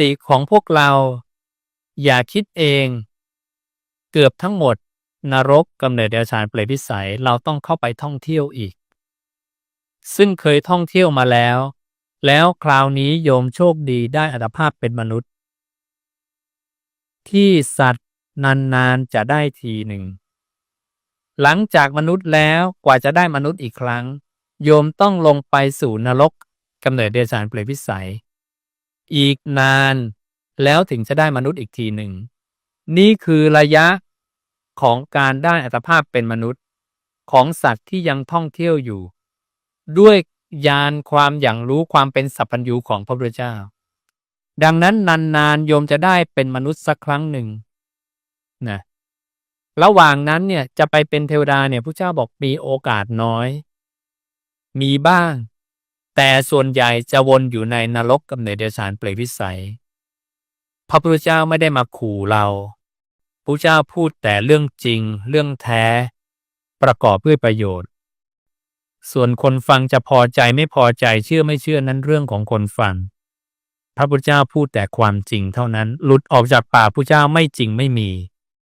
ติของพวกเรา อย่าคิดเอง เกือบทั้งหมด นรกกำเนิดเดรัจฉานเปรตพิสัยเราต้องเข้าไปท่องเที่ยวอีก ซึ่งเคยท่องเที่ยวมาแล้ว แล้วคราวนี้โยมโชคดีได้อัตภาพเป็นมนุษย์ ที่สัตว์นานๆจะได้ทีหนึ่ง หลังจากมนุษย์แล้วกว่าจะได้มนุษย์อีกครั้ง โยมต้องลงไปสู่นรกกำเนิดเดรัจฉานเปรตพิสัย อีกนาน แล้วถึงจะได้มนุษย์อีกทีหนึ่ง นี่คือระยะของการได้อัตภาพเป็นมนุษย์ของสัตว์ที่ยังท่องเที่ยวอยู่ ด้วยญาณความอย่างรู้ความเป็นสัพพัญญูของพระพุทธเจ้า ดังนั้นนานๆโยมจะได้เป็นมนุษย์สักครั้งหนึ่งนะระหว่างนั้นเนี่ยจะไปเป็นเทวดาเนี่ยพระเจ้าบอกมีโอกาสน้อย มีบ้าง แต่ส่วนใหญ่จะวนอยู่ในนรกกำเนเดรัจฉานเปรตวิสัย พระพุทธเจ้าไม่ได้มาขู่เราพระเจ้าพูดแต่เรื่องจริง เรื่องแท้ ประกอบด้วยประโยชน์ ส่วนคนฟังจะพอใจไม่พอใจเชื่อไม่เชื่อนั้นเรื่องของคนฟัง พระพุทธเจ้าพูดแต่ความจริงเท่านั้น หลุดออกจากปากพระเจ้าไม่จริงไม่มี